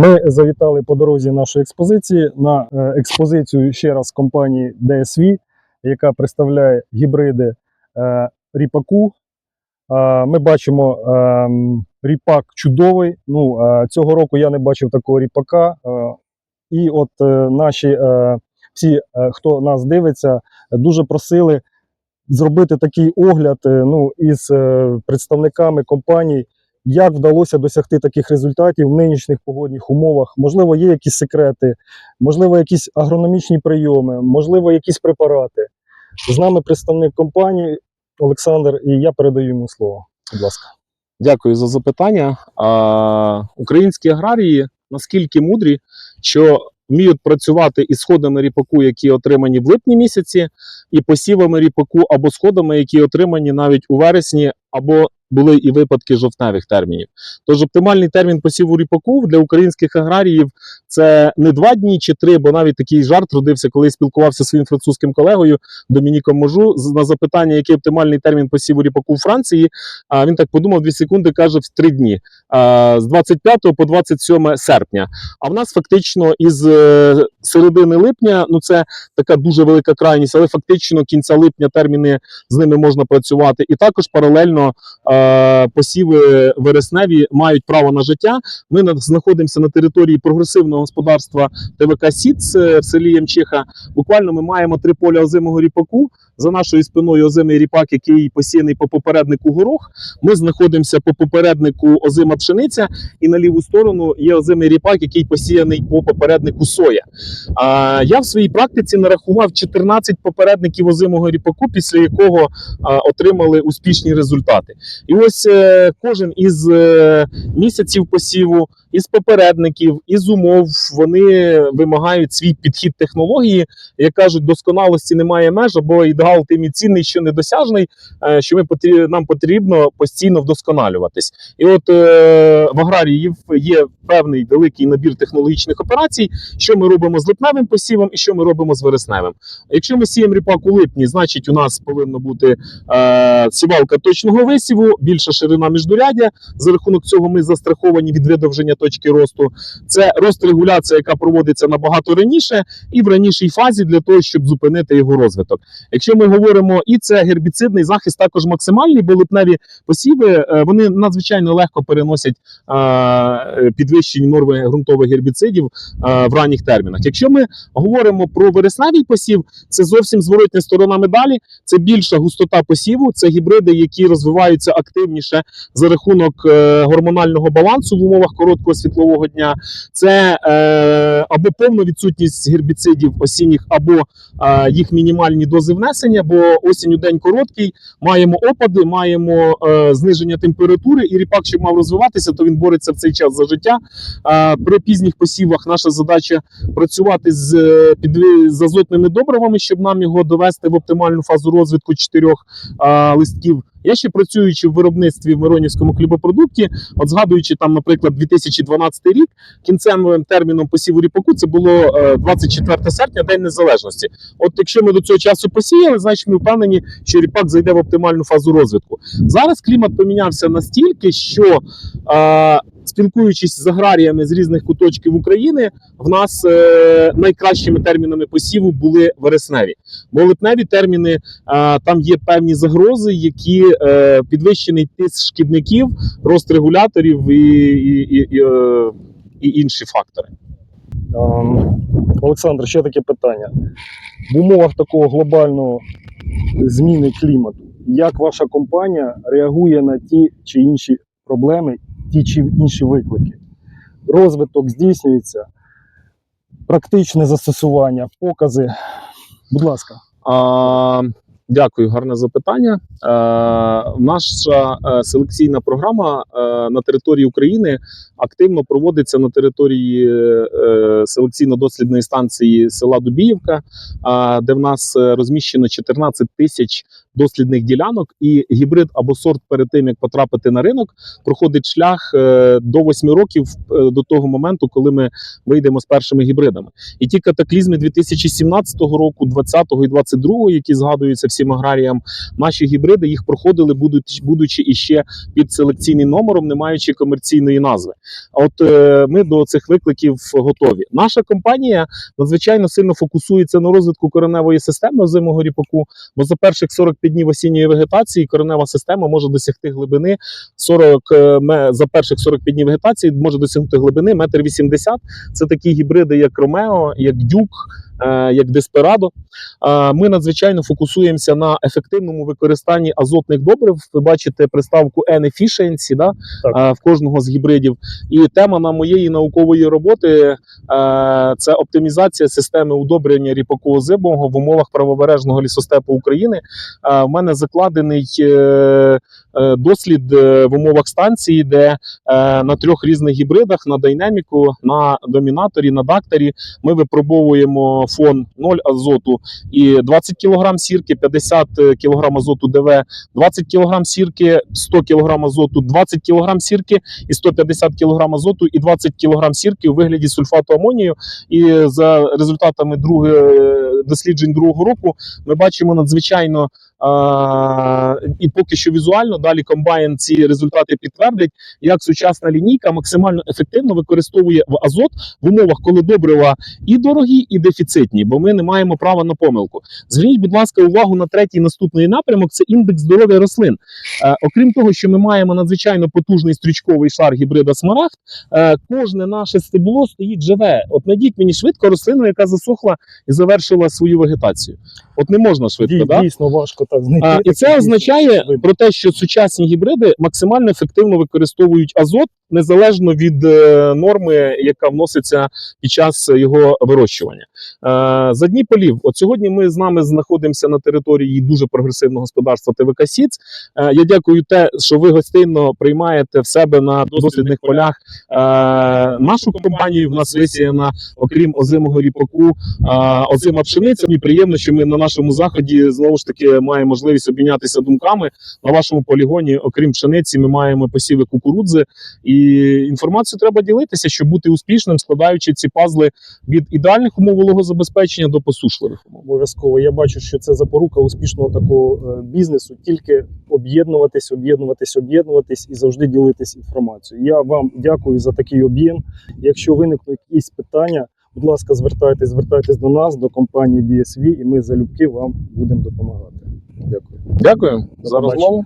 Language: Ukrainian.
Ми завітали по дорозі нашої експозиції на е, експозицію ще раз компанії DSV, яка представляє гібриди е, ріпаку. Е, Ми бачимо ріпак чудовий. Ну, цього року я не бачив такого ріпака. І от наші всі, хто нас дивиться, дуже просили зробити такий огляд ну, із представниками компаній, як вдалося досягти таких результатів в нинішніх погодних умовах. Можливо, є якісь секрети, можливо, якісь агрономічні прийоми, можливо, якісь препарати. З нами представник компанії Олександр, і я передаю йому слово. Будь ласка. Дякую за запитання. А, українські аграрії наскільки мудрі, що вміють працювати із сходами ріпаку, які отримані в липні місяці, і посівами ріпаку або сходами, які отримані навіть у вересні, або були і випадки жовтневих термінів. Тож оптимальний термін посіву ріпаку для українських аграріїв це не два дні чи три, бо навіть такий жарт родився, коли я спілкувався зі своїм французьким колегою Домініком Можу на запитання, який оптимальний термін посіву ріпаку у Франції. А він так подумав дві секунди, каже в три дні з 25 по 27 серпня. А в нас фактично із е, середини липня, ну це така дуже велика крайність, але фактично кінця липня терміни з ними можна працювати. І також паралельно е, посіви вересневі мають право на життя. Ми знаходимося на території прогресивного господарства ТВК Сіц е, в селі Ямчиха. Буквально ми маємо три поля озимого ріпаку. За нашою спиною озимий ріпак, який посіяний по попереднику горох. Ми знаходимося по попереднику озима пшениця, і на ліву сторону є озимий ріпак, який посіяний по попереднику соя. А, я в своїй практиці нарахував 14 попередників озимого ріпаку, після якого а, отримали успішні результати. І ось е, кожен із е, місяців посіву, із попередників, із умов вони вимагають свій підхід технології. Як кажуть, досконалості немає меж, або ідеал тим і цінний, що недосяжний, е, що ми нам потрібно постійно вдосконалюватись. І от е, в аграріїв є певний великий набір технологічних операцій, що ми робимо з липневим посівом і що ми робимо з вересневим. Якщо ми сіємо ріпак у липні, значить у нас повинна бути е, сівалка точного висіву, більша ширина міждурядя. За рахунок цього ми застраховані від видовження точки росту. Це рострегуляція, яка проводиться набагато раніше і в ранішій фазі для того, щоб зупинити його розвиток. Якщо ми говоримо, і це гербіцидний захист також максимальний, бо липневі посіви е, вони надзвичайно легко переносять е, підвищені норми ґрунтових гербіцидів е, в ранніх термінах. Якщо ми говоримо про вересневий посів, це зовсім зворотня сторона медалі. Це більша густота посіву, це гібриди, які розвиваються активніше за рахунок гормонального балансу в умовах короткого світлового дня. Це або повна відсутність гербіцидів осінніх, або е, їх мінімальні дози внесення, бо осінь у день короткий, маємо опади, маємо е, зниження температури, і ріпак, щоб мав розвиватися, то він бореться в цей час за життя. Е, при пізніх посівах наша задача працювати з, е, під, з азотними добривами, щоб нам його довести в оптимальну фазу розвитку чотирьох е, листків. Я ще працюючи в виробництві в Миронівському хлібопродукті, от згадуючи там, наприклад, 2012 рік, кінцевим терміном посіву ріпаку це було е, 24 серпня, День Незалежності. От якщо ми до цього часу посіяли, значить ми впевнені, що ріпак зайде в оптимальну фазу розвитку. Зараз клімат помінявся настільки, що е, спілкуючись з аграріями з різних куточків України, в нас е, найкращими термінами посіву були вересневі. Бо липневі терміни е, там є певні загрози, які е, підвищений тиск шкідників, рост регуляторів і, і, і, і, е, і інші фактори. Ем, Олександр, ще таке питання. В умовах такого глобального зміни клімату, як ваша компанія реагує на ті чи інші проблеми, ті чи інші виклики? Розвиток здійснюється, практичне застосування, покази. Будь ласка. А, дякую, гарне запитання. Е, наша е, селекційна програма е, на території України активно проводиться на території е, селекційно-дослідної станції села Дубіївка, де в нас розміщено 14 тисяч дослідних ділянок, і гібрид або сорт перед тим як потрапити на ринок, проходить шлях е, до 8 років е, до того моменту, коли ми вийдемо з першими гібридами. І ті катаклізми 2017 року, 20 і 22, які згадуються всім аграріям, наші гібриди їх проходили, будучи іще під селекційним номером, не маючи комерційної назви. А от е, ми до цих викликів готові. Наша компанія надзвичайно сильно фокусується на розвитку кореневої системи озимого ріпаку, бо за перших 45 днів осінньої вегетації коренева система може досягти глибини 40 е, за перших 45 днів вегетації може досягнути глибини 1,80 м. Це такі гібриди, як Ромео, як Дюк, як Деспирадо. Е, Ми надзвичайно фокусуємося на ефективному використанні азотних добрив. Ви бачите приставку N-Efficiency да, Так. е, в кожного з гібридів. І тема на моєї наукової роботи е, це оптимізація системи удобрення ріпаку озимого в умовах правобережного лісостепу України. Е, В мене закладений е, е, дослід е, в умовах станції, де е, на трьох різних гібридах на динаміку, на домінаторі, на дакторі ми випробовуємо фон 0 азоту і 20 кг сірки, 50 кг азоту ДВ, 20 кг сірки, 100 кг азоту, 20 кг сірки і 150 кг азоту і 20 кг сірки у вигляді сульфату амонію. І за результатами друге, досліджень другого року ми бачимо надзвичайно і поки що візуально далі комбайн ці результати підтвердить, як сучасна лінійка максимально ефективно використовує в азот в умовах, коли добрива і дорогі, і дефіцитні, бо ми не маємо права на помилку. Зверніть, будь ласка, увагу на третій наступний напрямок це індекс здоров'я рослин. Е, окрім того, що ми маємо надзвичайно потужний стрічковий шар гібрида Смарагд, е, кожне наше стебло стоїть живе. От найдіть мені швидко рослину, яка засохла і завершила свою вегетацію. От не можна швидко, Дій- да? Дійсно важко так знайти. А, і це означає про те, що сучасні гібриди максимально ефективно використовують азот незалежно від е, норми, яка вноситься під час його вирощування. Е, за дні полів. От сьогодні ми з нами знаходимося на території дуже прогресивного господарства ТВК Сіц. Е, я дякую те, що ви гостинно приймаєте в себе на дослідних полях нашу компанію. В нас висіяна, окрім озимого ріпаку, озима пшениця. Мені приємно, що ми на нашому заході знову ж таки маємо можливість обмінятися думками. На вашому полігоні, окрім пшениці, ми маємо посіви кукурудзи. І інформацію треба ділитися, щоб бути успішним, складаючи ці пазли від ідеальних умов вологозабезпечення до посушливих умов. Обов'язково. Я бачу, що це запорука успішного такого е, бізнесу. Тільки об'єднуватись, об'єднуватись, об'єднуватись і завжди ділитись інформацією. Я вам дякую за такий об'єм. Якщо виникнуть якісь питання, будь ласка, звертайтесь, звертайтесь до нас, до компанії DSV, і ми залюбки вам будемо допомагати. Дякую. Дякую за розмову.